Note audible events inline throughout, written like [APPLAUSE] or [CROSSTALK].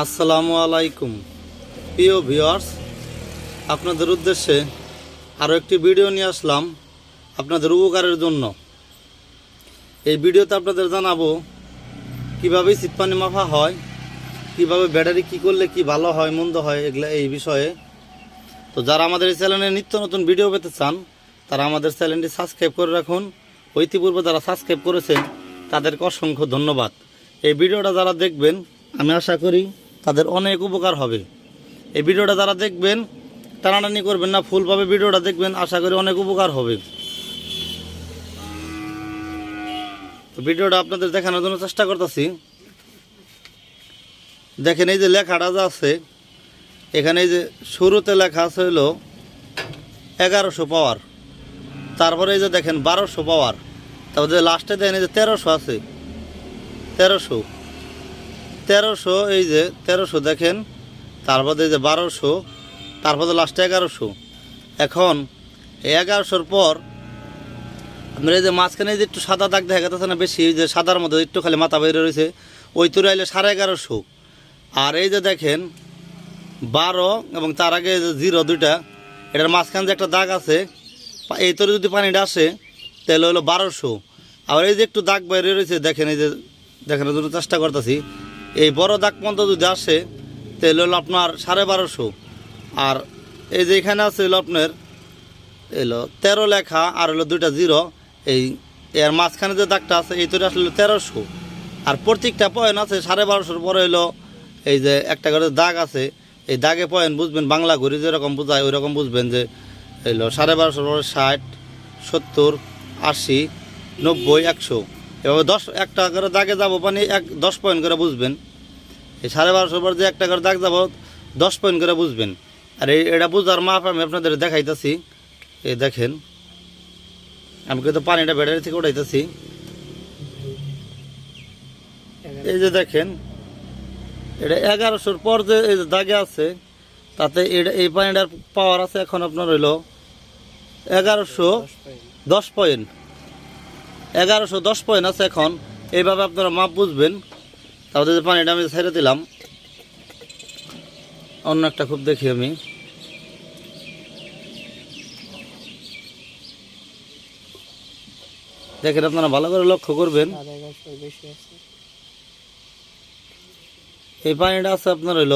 আসসালামু আলাইকুম। প্রিয় ভিউয়ার্স, আপনাদের উদ্দেশ্যে আরও একটি ভিডিও নিয়ে আসলাম আপনাদের উপকারের জন্য। এই ভিডিওতে আপনাদের জানাব কীভাবে শীত পানি মাফা হয়, কীভাবে ব্যাটারি কী করলে কি ভালো হয়, মন্দ হয়, এগুলো এই বিষয়ে। তো যারা আমাদের এই চ্যানেলে নিত্য নতুন ভিডিও পেতে চান, তারা আমাদের চ্যানেলটি সাবস্ক্রাইব করে রাখুন। ইতিপূর্বে যারা সাবস্ক্রাইব করেছেন, তাদেরকে অসংখ্য ধন্যবাদ। এই ভিডিওটা যারা দেখবেন, আমি আশা করি তাদের অনেক উপকার হবে। এই ভিডিওটা যারা দেখবেন, টানাটানি করবেন না ফুলভাবে ভিডিওটা দেখবেন, আশা করি অনেক উপকার হবে। তো ভিডিওটা আপনাদের দেখানোর জন্য চেষ্টা করতেছি। দেখেন এই যে লেখাটা যা আছে, এখানে এই যে শুরুতে লেখা আছে হলো এগারোশো পাওয়ার। তারপরে এই যে দেখেন বারোশো পাওয়ার। তারপরে লাস্টে দেখেন এই যে তেরোশো আছে। তেরোশো। তেরোশো, এই যে তেরোশো দেখেন তারপর এই যে বারোশো তারপরে লাস্টে এগারোশো। এখন এগারোশোর পর আপনার এই যে মাঝখানে যে একটু সাদা দাগ দেখা যাচ্ছে না বেশি যে সাদার মধ্যে একটু খালি মাথা বাইরে রয়েছে, ওই তুলে আইলে সাড়ে এগারোশো। আর এই যে দেখেন, বারো এবং তার আগে জিরো দুইটা, এটার মাঝখানে যে একটা দাগ আছে, এই তোরে যদি পানিটা আসে, তাহলে হলো বারোশো। আর এই যে একটু দাগ বাইরে রয়েছে, দেখেন এই যে, দেখেন চেষ্টা করতেছি। এই বড় দাগ পর্যন্ত যদি আসে, তাহলে হলো আপনার সাড়ে বারোশো। আর এই যে এখানে আছে হলো আপনার এলো তেরো লেখা, আর হলো দুইটা জিরো। এই এর মাঝখানে যে দাগটা আছে, এই তৈরি আসলে তেরোশো। আর প্রত্যেকটা পয়েন্ট আছে সাড়ে বারোশোর পরে হলো এই যে একটা করে দাগ আছে, এই দাগে পয়েন্ট বুঝবেন, বাংলা ঘড়ি যেরকম বোঝায় ওই রকম বুঝবেন যে এলো সাড়ে বারোশোর পরে ষাট, সত্তর, আশি, নব্বই, একশো। এভাবে দশ একটা করে দাগে যাব মানে এক, দশ পয়েন্ট করে বুঝবেন। এই সাড়ে বারোশোর পর যে একটা করে দাগ যাব, দশ পয়েন্ট করে বুঝবেন। আর এই এটা বুঝার মাপ আমি আপনাদের দেখাইতেছি। এই দেখেন, আমি কিন্তু পানিটা ব্যাটারি থেকে উঠাইতেছি। এই যে দেখেন, এটা এগারোশোর পর যে এই যে দাগে আছে, তাতে এটা এই পানিটার পাওয়ার আছে এখন আপনার হইল এগারোশো দশ পয়েন্ট এগারোশো দশ পয়েন্ট আছে এখন। এইভাবে আপনারা মাপ বুঝবেন। তাহলে যে পানিটা আমি ছেড়ে দিলাম। অন্য একটা খুব দেখি আমি। দেখেন আপনারা ভালো করে লক্ষ্য করবেন। এই পানিটা আছে আপনার হইল।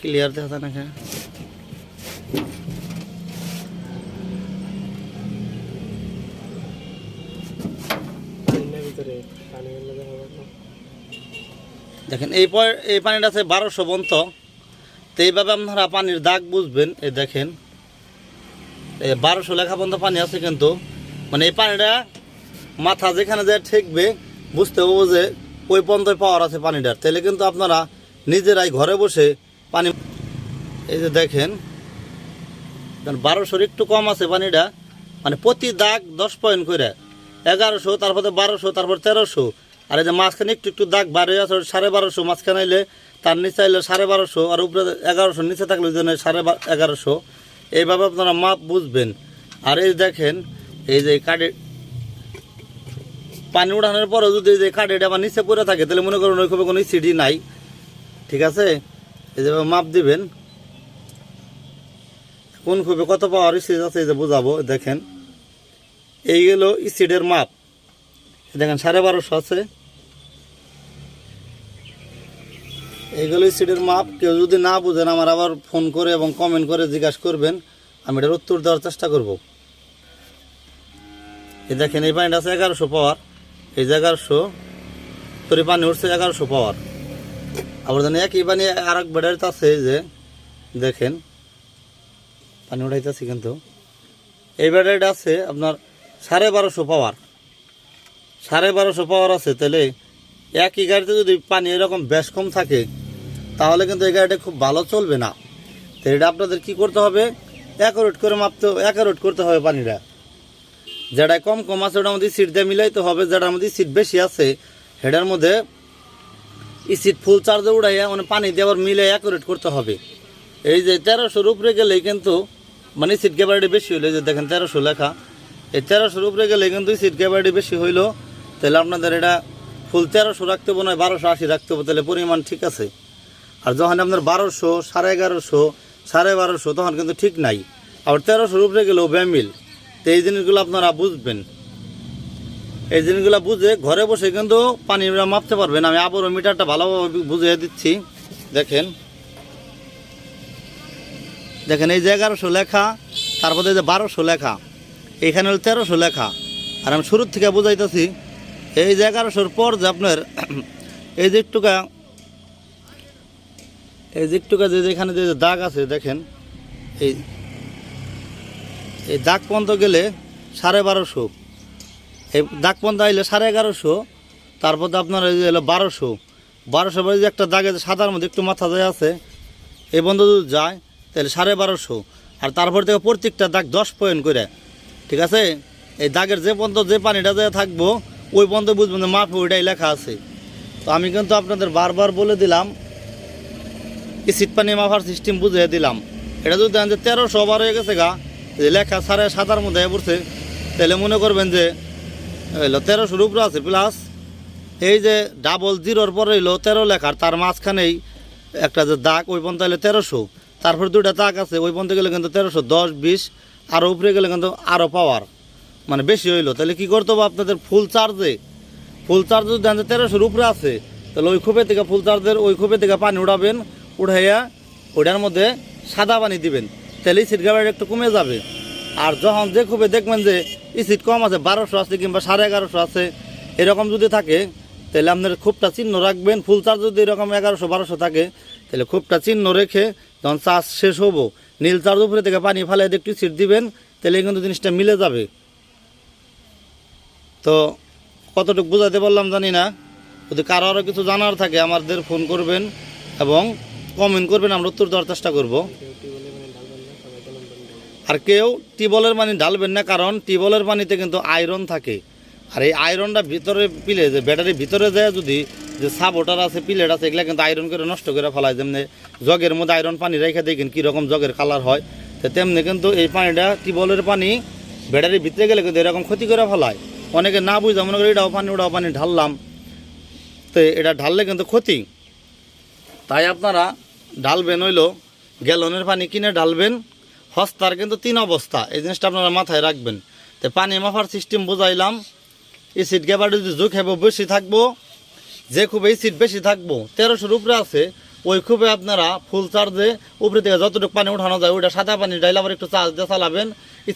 ক্লিয়ার দেখা যায় না দেখেন, এই এই পানিটা আছে বারোশো বন্ত। তো এইভাবে আপনারা পানির দাগ বুঝবেন। এই দেখেন, এই বারোশো লেখা পর্যন্ত পানি আছে কিন্তু মানে এই পানিটা মাথা যেখানে যায় ঠেকবে, বুঝতে পারব যে ওই পর্যন্ত পাওয়ার আছে পানিটার। তাহলে কিন্তু আপনারা নিজেরাই ঘরে বসে পানি এই যে দেখেন, বারোশোর একটু কম আছে পানিটা মানে প্রতি দাগ দশ পয়েন্ট করে এগারোশো, তারপরে বারোশো, তারপর তেরোশো। আর এই যে মাঝখানে একটু একটু দাগ বারো আছে সাড়ে বারোশো মাঝখানে এলে তার নিচে এলে সাড়ে বারোশো, আর উপরে এগারোশো, নিচে থাকলে ওই জন্য সাড়ে এগারোশো। এইভাবে আপনারা মাপ বুঝবেন। আর এই দেখেন, এই যে কাঠে পানি উঠানোর পরেও যদি এই যে কাঠেটা আমার নিচে পড়ে থাকে, তাহলে মনে করুন ওই খুবই কোনো সিডি নাই। ঠিক আছে? এই যে মাপ দিবেন। কোন খুবই কত পাওয়ার সিজ আছে এই যে বোঝাবো, দেখেন। এই গেল স্পিডের মাপ। দেখেন, সাড়ে বারোশো আছে। এইগুলো স্পিডের মাপ। কেউ যদি না বুঝেন, আমার আবার ফোন করে এবং কমেন্ট করে জিজ্ঞাসা করবেন, আমি এটার উত্তর দেওয়ার চেষ্টা করব। এই দেখেন, এই পানিটা আছে এগারোশো পাওয়ার। এই যে এগারোশো, তোর পানি উঠছে এগারোশো পাওয়ার। আবার জানি একই পানি আর এক ব্যাটারিতে আছে যে দেখেন, পানি উঠাইতেছি কিন্তু। এই ব্যাটারিটা আছে আপনার সাড়ে বারোশো পাওয়ার। সাড়ে বারোশো পাওয়ার আছে, তাহলে একই গাড়িতে যদি পানি এরকম বেশ কম থাকে, তাহলে কিন্তু এই গাড়িটা খুব ভালো চলবে না। তো এটা আপনাদের কি করতে হবে? অ্যাকোরেট করে মাপতে অ্যাকোরেট করতে হবে পানিটা। যেটা কম কম আছে, ওটার মধ্যে সিট দিয়ে মিলাইতে হবে, যেটার মধ্যে সিট বেশি আছে, সেটার মধ্যে এই সিট ফুল চার্জে উড়াইয়া মানে পানি দিয়ে আবার মিলে অ্যাকোরেট করতে হবে। এই যে তেরোশোর উপরে গেলেই কিন্তু মানে সিট ক্যাপারিটি বেশি হলে যে দেখেন তেরোশো লেখা এই তেরোশোর উপরে গেলে কিন্তু সিট ক্যাপারিটি বেশি হইল, তাহলে আপনাদের এটা ফুল তেরোশো রাখতে হবে, নয় বারোশো আশি রাখতে হবে, তাহলে পরিমাণ ঠিক আছে। আর যখন আপনার বারোশো, সাড়ে এগারোশো, সাড়ে বারোশো, তখন কিন্তু ঠিক নাই। আবার তেরোশোর উপরে গেলেও ব্যামিল তো এই জিনিসগুলো আপনারা বুঝবেন। এই জিনিসগুলো বুঝে ঘরে বসে কিন্তু পানি মাপতে পারবেন। আমি আবারও মিটারটা ভালোভাবে বুঝিয়ে দিচ্ছি। দেখেন। দেখেন, এই যে এগারোশো লেখা, তারপরে যে বারোশো লেখা। এখানে হলো তেরোশো লেখা। আর আমি শুরুর থেকে বুঝাইতেছি, এই যে এগারোশোর পর যে আপনার, [CLEARS THROAT] এই যে একটুকা, এই যে একটুকা যে যেখানে যে দাগ আছে, দেখেন, এই এই দাগ পর্যন্ত গেলে সাড়ে বারোশো। এই দাগ পর্যন্ত আইলে সাড়ে এগারোশো, তারপর আপনার এই যে হলো বারোশো। বারোশো বারে যে একটা দাগে যে সাদার মধ্যে একটু মাথা যায় আছে, এই বন্ধ যদি যায়, তাহলে সাড়ে বারোশো। আর তারপর থেকে প্রত্যেকটা দাগ দশ পয়েন্ট করে। ঠিক আছে? এই দাগের যে পর্যন্ত যে পানিটা যে থাকব, ওই পর্যন্ত বুঝবেন মাপে ওইটাই লেখা আছে। তো আমি কিন্তু আপনাদের বারবার বলে দিলাম সিট পানি মাপার সিস্টেম বুঝিয়ে দিলাম। এটা যদি দেখেন যে তেরোশো ওভার হয়ে গেছে গা যে লেখা সাড়ে সাতার মধ্যে পড়ছে, তাহলে মনে করবেন যে তেরোশোর উপরে আছে প্লাস এই যে ডাবল জিরোর পরে হইল তেরো লেখার তার মাঝখানেই একটা যে দাগ, ওই পর্যন্ত হইলে তেরোশো। তারপর দুইটা দাগ আছে, ওই পর্যন্ত গেলে কিন্তু তেরোশো দশ, বিশ। আরও উপরে গেলে কিন্তু আরও পাওয়ার মানে বেশি হইল। তাহলে কি করতে হবে আপনাদের ফুল চার্জে ফুল চার্জ যদি যে তেরোশোর উপরে আছে, তাহলে ওই খোপে থেকে ফুল চার্জের ওই খোপে থেকে পানি উঠাবেন উঠাইয়া ওটার মধ্যে সাদা পানি দিবেন। তাহলে সিট গাড়ি একটু কমে যাবে। আর যখন যে খোপে দেখবেন যে সিট কম আছে, বারোশো আছে কিংবা সাড়ে এগারোশো আছে, এরকম যদি থাকে, তাহলে আপনার খুবটা চিহ্ন রাখবেন। ফুল চার্জ যদি এরকম এগারোশো, বারোশো থাকে তাহলে খুবটা চিহ্ন রেখে যখন চার্জ শেষ হব, নীল চার্জ উপরে থেকে পানি ফালাই একটু ছিট দিবেন, তাহলে কিন্তু জিনিসটা মিলে যাবে। তো কতটুকু বোঝাতে পারলাম জানি না। যদি কারও আরও কিছু জানার থাকে, আমাদের ফোন করবেন এবং কমেন্ট করবেন, আমরা উত্তর দেওয়ার চেষ্টা করব। আর কেউ টিবলের পানি ঢালবেন না, কারণ টিবলের পানিতে কিন্তু আয়রন থাকে। আর এই আয়রনটা ভিতরে পিলে যে, ব্যাটারির ভিতরে যায় যদি যে সাবোটার আছে, পিলেট আছে, এগুলা কিন্তু আয়রন করে নষ্ট করে ফেলায়। যেমনি জগের মধ্যে আয়রন পানি রেখে দেখেন কীরকম জগের কালার হয়, তো তেমনি কিন্তু এই পানিটা টিবলের পানি ব্যাটারির ভিতরে গেলে কিন্তু এরকম ক্ষতি করে ফেলায়। অনেকে না বুঝে মনে করি এটাও পানি, ওটাও পানি ঢাললাম, তো এটা ঢাললে কিন্তু ক্ষতি। তাই আপনারা ঢালবেন হইল গ্যালনের পানি কিনে ঢালবেন হস্তার কিন্তু তিন অবস্থা, এই জিনিসটা আপনারা মাথায় রাখবেন। তো পানি মাফার সিস্টেম বুঝাইলাম এই সিট গ্যাবারে যদি জোক হবে বেশি থাকব যে খুব এই সিট বেশি থাকব, তেরোশোর উপরে আছে, ওই খুবে আপনারা ফুল চার্জে উপরে থেকে যতটুকু পানি উঠানো যায়, ওইটা সাদা পানি ডাইলে আবার একটু চার্জ দিয়ে চালাবেন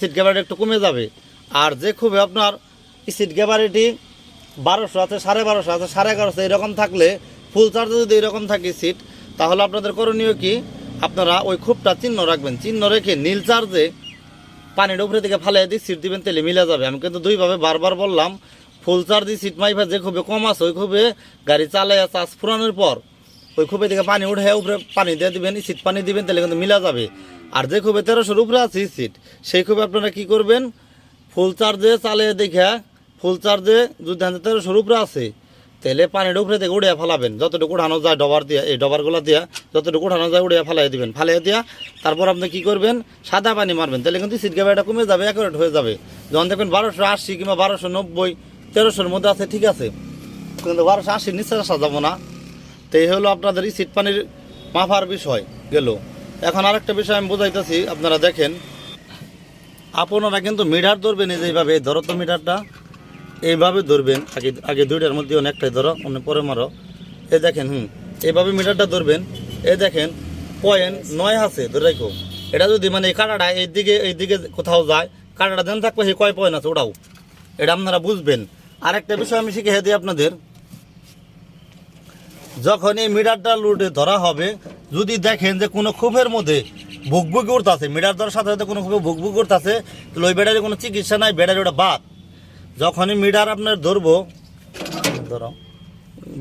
সিট গ্যাবারে একটু কমে যাবে। আর যে খুবে আপনার সিট গ্যাবারিটি বারোশো আছে, সাড়ে বারোশো আছে, সাড়ে এগারোশো, এরকম থাকলে ফুল চার্জে যদি এরকম থাকে সিট তাহলে আপনাদের করণীয় কি? আপনারা ওই খুবটা চিহ্ন রাখবেন, চিহ্ন রেখে নীল চার্জে পানির উপরে থেকে ফালিয়ে দিয়ে সিট দিবেন তেলে মিলে যাবে। আমি কিন্তু দুইভাবে বারবার বললাম ফুল দিয়ে সিট মাইফা যে খুবই কম আছে, ওই খুবই গাড়ি চালাইয়া চার্জ ফুরানোর পর, ওই খুবই থেকে পানি উঠে উপরে পানি দিয়ে দিবেন সিট পানি দিবেন, তাহলে কিন্তু মিলা যাবে। আর যে খুবই তেরোশোর উপরে আছে সিট সেই খুবই আপনারা কি করবেন? ফুল চার্জে চালিয়ে দেখে ফুল চার্জে যদি ধান তেরোশোর উপরে আছে, তাহলে পানির উপরে থেকে উড়িয়ে ফেলাবেন। যতটুকু উঠানো যায় ডবার দিয়ে, এই ডবারগুলো দিয়া, যতটুকু উঠানো যায় উড়িয়ে ফেলাই দিবেন। ফালিয়ে দিয়া, তারপর আপনি কি করবেন? সাদা পানি মারবেন। তাহলে কিন্তু সিট গাড়িটা কমে যাবে অ্যাকুরেট হয়ে যাবে। যখন দেখবেন বারোশো আশি কিংবা বারোশো নব্বই তেরোশোর মধ্যে আছে, ঠিক আছে। কিন্তু বারোশো আশির নিচে আসা যাব না। তো এই হলো আপনাদের এই সিট পানির মাফার বিষয় গেল। এখন আরেকটা বিষয় আমি বোঝাইতেছি, আপনারা দেখেন। আপনারা কিন্তু মিটার ধরবেন এই যে এইভাবে, এই ধরো তো মিটারটা। এইভাবে ধরবেন, আগে আগে দুইটার মধ্যে অনেকটাই ধরো, অন্য পরে মারো। এই দেখেন, হুম, এইভাবে মিটারটা ধরবেন। এ দেখেন, পয়েন্ট নয় আছে, ধরে রাখো। এটা যদি মানে এই কাটাটা এই দিকে এই দিকে কোথাও যায়, কাটাটা দেন থাকবে, সেই কয় পয়েন্ট আছে, ওটাও। এটা আপনারা বুঝবেন। আরেকটা বিষয় আমি শিখে দিই আপনাদের। যখন এই মিটারটা লুটে ধরা হবে, যদি দেখেন যে কোনো ক্ষোভের মধ্যে ভুকভুকি উঠতেছে, মিটার ধরার সাথে সাথে কোনো ক্ষোভে ভুকভুকি উঠতেছে, তাহলে ওই ব্যাটারি কোনো চিকিৎসা নাই, ব্যাটারি ওটা বাদ। যখনই মিটার আপনার ধরবো, ধরো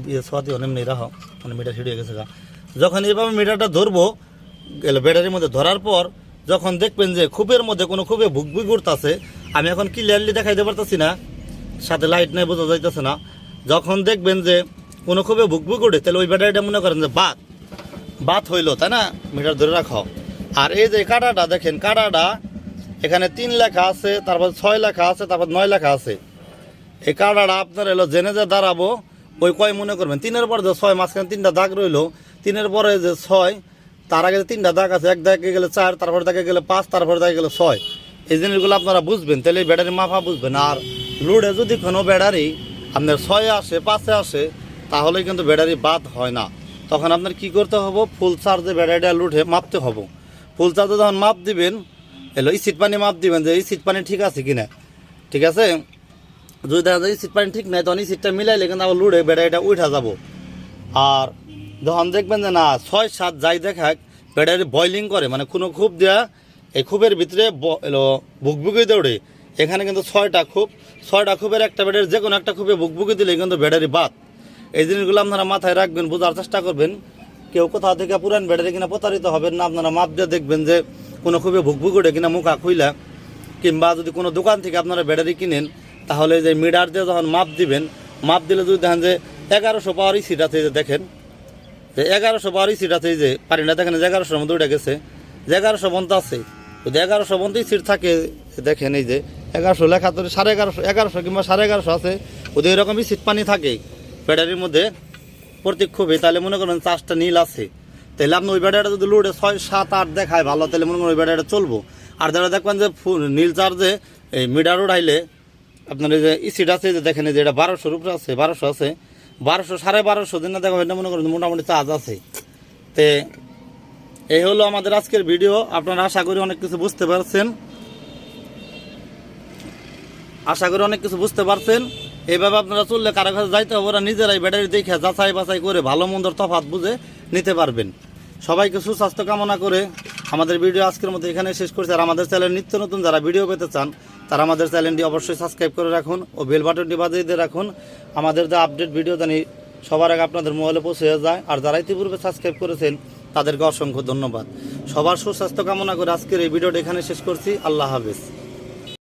বিয়ে সোয়াতি নেই রাখো মানে মিটার ছিড়িয়ে গেছে গা। যখন এইভাবে মিটারটা ধরবো গেলে ব্যাটারির মধ্যে ধরার পর, যখন দেখবেন যে খুবের মধ্যে কোনো খুবে ভুকভুকি উঠতেছে, আমি এখন ক্লিয়ারলি দেখাইতে পারতেছি না। সাথে লাইট নাই, বোঝা যাইতেছে না। যখন দেখবেন যে কোনো খুবই ভুকভুক উঠে, তাহলে ওই ব্যাটারিটা মনে করেন যে বাত বাত হইল, তাই না? মিটার ধরে রাখো। আর এই যে কাটাটা দেখেন, কাটাটা এখানে তিন লেখা আছে, তারপর ছয় লেখা আছে, তারপর নয় লেখা আছে। এই কাটাটা আপনার এলো জেনে যে দাঁড়াবো, ওই কয় মনে করবেন? তিনের পরে যে ছয়, মাঝখানে তিনটা দাগ রইল। তিনের পরে যে ছয়, তার আগে তিনটা দাগ আছে, এক দাগে গেলে চার, তারপরে দাগে গেলে পাঁচ, তারপরে দাগে গেলে ছয়। এই জিনিসগুলো আপনারা বুঝবেন, তাহলে এই ব্যাটারি মাফা বুঝবেন। আর লোডে যদি কোনো ব্যাটারি আপনার ছয়ে আসে, পাঁচে আসে, তাহলে কিন্তু ব্যাটারি বাদ হয় না। তখন আপনার কি করতে হবে? ফুল চার্জে ব্যাটারিটা লুটে মাপতে হবে। ফুল চার্জে যখন মাপ দিবেন, এলো, এই সিট পানি মাপ দিবেন যে, এই সিট পানি ঠিক আছে কিনা? ঠিক আছে? যদি দেখা যায় সিট পানি ঠিক নাই, তখন এই সিটটা মিলাইলে কিন্তু আবার লুড়ে ব্যাটারিটা উঠা যাব। আর যখন দেখবেন যে, না, ছয়, সাত যাই দেখাক, ব্যাটারি বয়লিং করে মানে কোনো খুব দেয়া, এই খুবের ভিতরে বুকবুকি দৌড়ে এখানে কিন্তু ছয়টা খুব, ছয়টা খুবের একটা ব্যাটারি যে কোনো একটা খুবে বুকবুকি দিলে কিন্তু ব্যাটারি বাদ এই জিনিসগুলো আপনারা মাথায় রাখবেন, বোঝার চেষ্টা করবেন। কেউ কোথাও থেকে পুরান ব্যাটারি কিনা প্রতারিত হবেন না, আপনারা মাপ দিয়ে দেখবেন যে কোনো ভুকভুক ওঠে কিনা মুখা খুইলা, কিংবা যদি কোনো দোকান থেকে আপনারা ব্যাটারি কিনেন, তাহলে যে মিটার দিয়ে যখন মাপ দিবেন, মাপ দিলে যদি দেখেন যে এগারোশো পাওয়ারই সিট আছে যে দেখেন, যে এগারোশো পাওয়ারই সিট আছে যে পারিনা দেখেন যে এগারোশোর মধ্যে উঠে গেছে, যে এগারোশো পর্যন্ত আছে, যদি এগারোশো পর্যন্তই সিট থাকে, দেখেন এই যে এগারোশো লেখা তো সাড়ে এগারোশো এগারোশো কিংবা সাড়ে এগারোশো আছে। ওদের এরকমই সিট পানি থাকে, ব্যাটারির মধ্যে। প্রত্যেক খুবই তাহলে মনে করেন চার্জটা নীল আছে। তাহলে আপনি ওই ব্যাটারিটা যদি লোডে ছয়, সাত, আট দেখায় ভালো, তাহলে মনে করেন ওই ব্যাটারিটা চলবো। আর যারা দেখবেন যে নীল চার্জে এই মিটার উঠাইলে আপনার এই যে ইসিড আছে যে দেখেন যে এটা বারোশোর উপরে আছে, বারোশো আছে। বারোশো, সাড়ে বারোশো দিন না দেখা মনে করেন মোটামুটি চার্জ আছে। তে এই হলো আমাদের আজকের ভিডিও আপনারা আশা করি অনেক কিছু বুঝতে পারছেন। আশা করি অনেক কিছু বুঝতে পারছেন। এইভাবে আপনারা চললে কারও কাছে যাইতে হবে, ওরা নিজেরাই ব্যাটারি দেখে যাচাই বাছাই করে ভালো মন্দর তফাৎ বুঝে নিতে পারবেন। সবাইকে সুস্বাস্থ্য কামনা করে আমাদের ভিডিও আজকের মতো এখানে শেষ করছি। আর আমাদের চ্যানেল নিত্য নতুন যারা ভিডিও পেতে চান, তারা আমাদের চ্যানেলটি অবশ্যই সাবস্ক্রাইব করে রাখুন ও বেল বাটনটি বাজিয়ে দিয়ে রাখুন। আমাদের যে আপডেট ভিডিও জানি সবার আগে আপনাদের মোবাইলে পৌঁছে যায়। আর যারা ইতিপূর্বে সাবস্ক্রাইব করেছেন, তাদেরকে অসংখ্য ধন্যবাদ। সবার সুস্বাস্থ্য কামনা করে আজকের এই ভিডিওটা এখানে শেষ করছি। আল্লাহ হাফেজ।